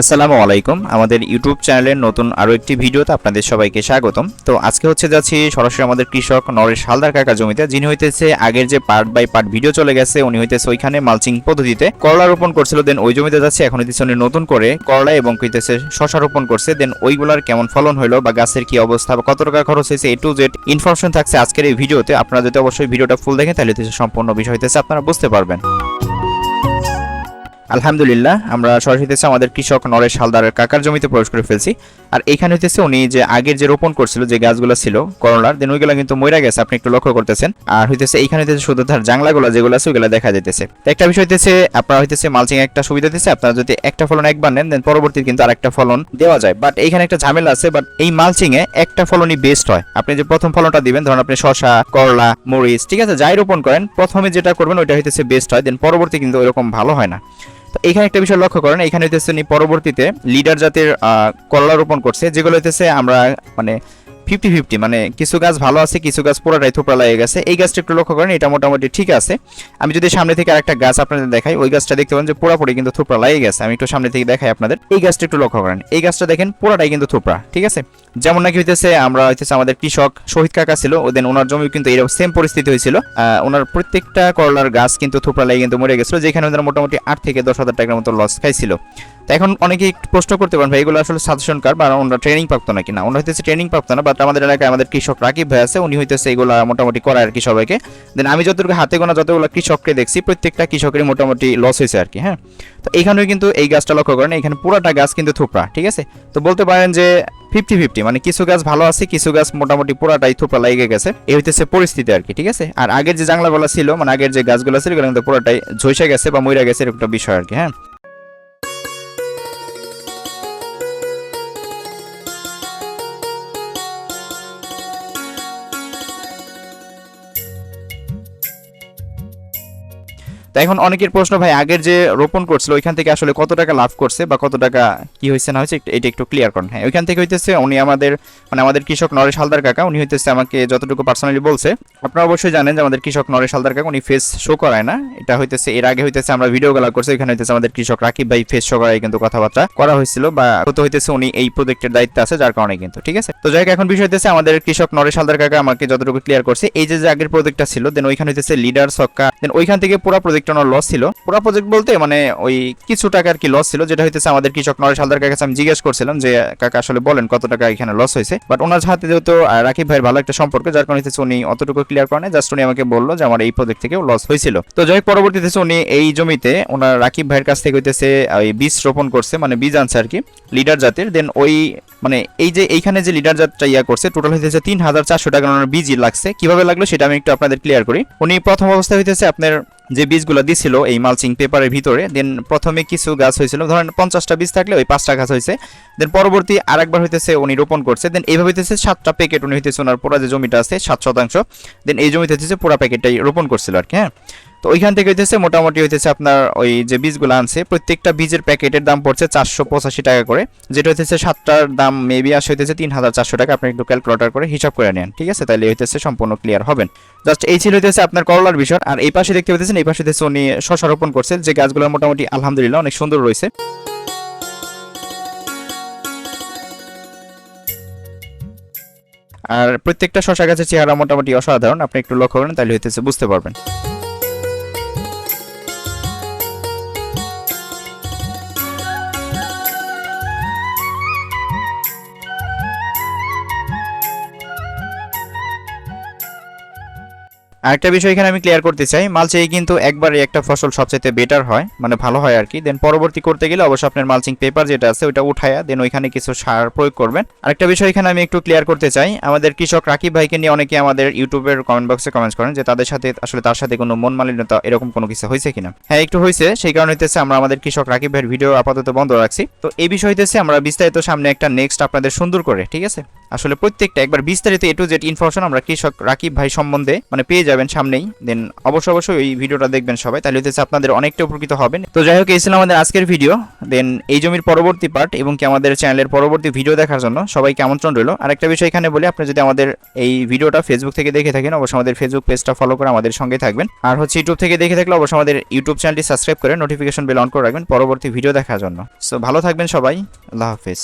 আসসালামু আলাইকুম। আমাদের ইউটিউব চ্যানেলের নতুন আরও একটি ভিডিওতে আপনাদের সবাইকে স্বাগতম। তো আজকে হচ্ছে যাচ্ছি সরাসরি আমাদের কৃষক নরেশ হালদার কাকা জমিতে। যিনি হইতেছে আগের যে পার্ট বাই পার্ট ভিডিও চলে গেছে, উনি হইতেছে ওইখানে মালচিং পদ্ধতিতে করলা রোপণ করছিল। দেন ওই জমিতে যাচ্ছে, এখন হইতেছে উনি নতুন করে করলা এবং হইতেছে শশা রোপণ করছে। দেন ওইগুলার কেমন ফলন হলো বা গাছের কি অবস্থা বা কত টাকা খরচ হয়েছে এ টু জেড ইনফরমেশন থাকছে আজকের এই ভিডিওতে। আপনারা যদি অবশ্যই ভিডিওটা ফুল দেখেন, তাহলে সম্পূর্ণ বিষয় হইতেছে, আপনারা বুঝতে পারবেন। আলহামদুলিল্লাহ, আমরা সরাসরি হইতেছে আমাদের কৃষক নরেশ হালদারের কাকার জমিতে প্রবেশ করে ফেলছি। আর এখানে হইতেছে উনি যে আগের যে রোপণ করছিল, যে গাছগুলো ছিল, করলার দেন ওইগুলো কিন্তু মইরা গেছে, আপনি একটু লক্ষ্য করতেছেন। আর হইতেছে এইখানে হইতেছে শুধু তার জাংলাগুলো যেগুলো আছে, ওইগুলো দেখা যেতেছে একটা বিষয় হইতেছে, আপনারা হইতেছে মালচিং একটা সুবিধা দিতেছে আপনারা যদি একটা ফলন একবার নেন দেন পরবর্তী কিন্তু আরেকটা ফলন দেওয়া যায়। বাট এইখানে একটা ঝামেলা আছে বাট এই মালচিং এ একটা ফলনই বেস্ট হয়। আপনি যে প্রথম ফলনটা দিবেন, ধরুন আপনি শশা করলা, মরিচ, ঠিক আছে, যাই রোপণ করেন, প্রথমে যেটা করবেন, ওইটা হইতেছে বেস্ট হয় দেন পরবর্তী কিন্তু ওইরকম ভালো হয় না। তো এখানে একটা বিষয় লক্ষ্য করেন, এখানে হইতেছে পরবর্তীতে লিডার জাতের করলা রোপণ করছে, যেগুলো হইতেছে আমরা মানে ফিফটি ফিফটি মানে কিছু গাছ ভালো আছে, কিছু গাছ পুরোটাই থোপড়া লেগে গেছে। এই গাছটা একটু লক্ষ্য করেন, এটা মোটামুটি ঠিক আছে। আমি যদি সামনে থেকে আরেকটা গাছ আপনাদের দেখাই, ওই গাছটা দেখতে পারেন যে পুরোপুরি কিন্তু থোপড়া লেগে গেছে। আমি একটু সামনে থেকে দেখাই আপনাদের। এই গাছটা একটু লক্ষ্য করেন, এই গাছটা দেখেন পুরোটাই কিন্তু থোপড়া, ঠিক আছে? যেমন নাকি হইতেছে, আমরা হইতেছে আমাদের কৃষক শহীদ কাকা ছিল ওদের ওনার জমি কিন্তু এরকম সেম পরিস্থিতি হয়েছিল। ওনার প্রত্যেকটা করলার গাছ কিন্তু থোপড়া লেগে কিন্তু মরে গেছিল, যেখানে ওদের মোটামুটি আট থেকে দশ হাজার টাকার মতো লস খাইছিল। তো এখন একটু প্রশ্ন করতে পারেন, ভাই, এগুলো আসলে সাজেশন কার বা ওনারা ট্রেনিং প্রাপ্ত নাকি? না, ওনারা হইতেছে ট্রেনিং প্রাপ্ত না বাট আমাদের এলাকায় আমাদের কৃষক রাকিব ভাই আছে, উনি হইতেছে এগুলো মোটামুটি করায় আর কি সবাইকে। দেন আমি যতটুকু হাতে গোনা যতগুলো কৃষককে দেখছি, প্রত্যেকটা কৃষকেরই মোটামুটি লস হয়েছে আর কি হ্যাঁ? তো এইখানেও কিন্তু এই গাছটা লক্ষ্য করেন, এখানে পুরোটা গাছ কিন্তু থোপড়া, ঠিক আছে? তো বলতে পারেন যে ফিফটি ফিফটি মানে কিছু গাছ ভালো আছে, কিছু গাছ মোটামুটি পুরাটাই থোপড়া লেগে গেছে, এই হইতেছে পরিস্থিতি আর কি, ঠিক আছে? আর আগের যে জাংলাগুলো ছিল মানে আগের যে গাছগুলো ছিল, এগুলো কিন্তু পুরাটাই ঝইসে গেছে বা মইরা গেছে, এরকম একটা বিষয় আর কি হ্যাঁ? তো এখন অনেকের প্রশ্ন, ভাই, আগের যে রোপণ করছিল, ওইখান থেকে আসলে কত টাকা লাভ করছে বা কত টাকা কি হয়েছে না হয়েছে এটা একটু ক্লিয়ার করুন। হ্যাঁ ওইখান থেকে হইতেছে উনি আমাদের মানে আমাদের কৃষক নরেশ হালদার কাকা, উনি হইতেছে আমাকে যতটুকু পার্সোনালি বলছে, আপনারা অবশ্যই জানেন যে আমাদের কৃষক নরেশ হালদার কাকা, উনি ফেস শো করায় না। এটা হইতেছে, এর আগে হইতেছে আমরা ভিডিও গুলা করছি, ওইখানে হইতেছে আমাদের কৃষক রাকিব ভাই ফেস শো করায় কিন্তু কথাবার্তা করা হয়েছিল বা হতে হইতেছে উনি এই প্রজেক্টের দায়িত্বে আছে, যার কারণে কিন্তু, ঠিক আছে? তো যাই হোক, এখন বিষয় হইতেছে আমাদের কৃষক নরেশ হালদার কাকা আমাকে যতটুকু ক্লিয়ার করছে, এই যে যে আগের প্রজেক্টটা ছিল দেন ওইখানে হইতেছে লিডার সক্কা দেন ওইখান থেকে পুরো প্রজেক্ট ওনার লস ছিল। পুরো প্রজেক্ট বলতে মানে ওই কিছু টাকার কি লস ছিল, যেটা হইতেছে আমাদের কৃষক নরেশ হালদার কাছে আমি জিজ্ঞেস করছিলাম যে, কাকা, আসলে বলেন কত টাকা এখানে লস হয়েছে? বাট ওনার হাতে যেহেতু রাকিব ভাইয়ের ভালো একটা সম্পর্ক, যার কারণে হইতেছে উনি অতটুকু ক্লিয়ার করেন জাস্ট উনি আমাকে বলল যে, আমার এই প্রজেক্ট থেকেও লস হয়েছিল। তো যাই পরবর্তীতে উনি এই জমিতে ওনার রাকিব ভাইয়ের কাছ থেকে হইতেছে ওই বীজ রোপণ করছে মানে বীজ আনছে আর কি লিডার জাতের। দেন ওই মানে এই যে, এইখানে যে লিডার জাতটা ইয়া করছে টোটাল হইতেছে তিন হাজার চারশো টাকা ওনার লাগছে। কীভাবে লাগল সেটা আমি একটু আপনাদের ক্লিয়ার করি। উনি প্রথম অবস্থায় হইতেছে আপনার যে বীজগুলো দিছিল এই মালচিং পেপারের ভিতরে দেন প্রথমে কিছু গাছ হয়েছিল, ধরেন পঞ্চাশটা বীজ থাকলে ওই পাঁচটা গাছ হয়েছে। দেন পরবর্তী আর একবার হইতেছে উনি রোপণ করছে দেন এইভাবে হইতেছে সাতটা প্যাকেট উনি হইতেছে ওনার পুরা যে জমিটা আছে, সাত শতাংশ। দেন এই জমিতে হইতেছে পুরা প্যাকেটটাই রোপণ করছিল আর কি হ্যাঁ। তো ওইখান থেকে হইতেছে মোটামুটি হইতেছে আপনার ওই যে বীজগুলো আনছে, প্রত্যেকটা বীজের প্যাকেটের দাম পড়ছে চারশো পঁচাশি টাকা করে, যেটা হইতেছে সাতটার দাম মেবি আসে হইতেছে তিন হাজার চারশো টাকা, আপনি একটু ক্যালকুলেটর করে হিসাব করে নেন, ঠিক আছে? তাহলে হইতেছে সম্পূর্ণ ক্লিয়ার হবেন। জাস্ট এই ছিল হইতেছে আপনার করলার বিষয়, আর এই পাশে দেখতে পাচ্ছেন এই পাশে হইতেছে উনি শশা রোপণ করছেন যে গাছগুলো মোটামুটি আলহামদুলিল্লাহ অনেক সুন্দর রয়েছে। আর প্রত্যেকটা শশা গাছের চেহারা মোটামুটি অসাধারণ, আপনি একটু লক্ষ্য করেন তাহলে হইতেছে বুঝতে পারবেন। আরেকটা বিষয় এখানে আমি ক্লিয়ার করতে চাই মালচিং কিন্তু একবারে একটা ফসল সবচেয়ে বেটার হয় মানে ভালো হয় আর কি দেন পরবর্তী করতে গেলে অবশ্যই আপনার মালচিং পেপার যেটা আছে ওটা উঠায়া দেন ওইখানে কিছু সার প্রয়োগ করবেন। আরেকটা বিষয় এখানে আমি একটু ক্লিয়ার করতে চাই, আমাদের কৃষক রাকিব ভাইকে নিয়ে অনেকে আমাদের ইউটিউবের কমেন্ট বক্সে কমেন্ট করেন যে, তাদের সাথে আসলে তার সাথে কোনো মন মালিন্যতা এরকম কোনো কিছু হয়েছে কিনা? হ্যাঁ একটু হয়েছে, সেই কারণে হইতেছে আমরা আমাদের কৃষক রাকিব ভাইয়ের ভিডিও আপাতত বন্ধ রাখছি। তো এই বিষয় হইতেছে আমরা বিস্তারিত সামনে একটা নেক্সট আপনাদের সুন্দর করে, ঠিক আছে? আসলে প্রত্যেকটা, একবার বিস্তারিত এ টু জেড ইনফরমেশন আমরা কৃষক রাকিব ভাই সম্বন্ধে মানে পেয়ে যাবেন। যাবেন সামনেই। দেন অবশ্যই অবশ্যই ওই ভিডিওটা দেখবেন সবাই। তাহলে হচ্ছে আপনাদের অনেকটা উপকৃত হবেন। তো যাই হোক, এই ছিল আমাদের আজকের ভিডিও। দেন এই জমির পরবর্তী পার্ট এবং কি আমাদের চ্যানেলের পরবর্তী ভিডিও দেখার জন্য সবাইকে আমন্ত্রণ রইল। আরেকটা বিষয় এখানে বলি, আপনি যদি আমাদের এই ভিডিওটা ফেসবুক থেকে দেখে থাকেন, অবশ্যই আমাদের ফেসবুক পেজটা ফলো করে আমাদের সঙ্গে থাকবেন। আর হচ্ছে ইউটিউব থেকে দেখে থাকলে অবশ্যই আমাদের ইউটিউব চ্যানেলটি সাবস্ক্রাইব করে নোটিফিকেশন বেল অন করে রাখবেন পরবর্তী ভিডিও দেখার জন্য। সো ভালো থাকবেন সবাই। আল্লাহ হাফিজ।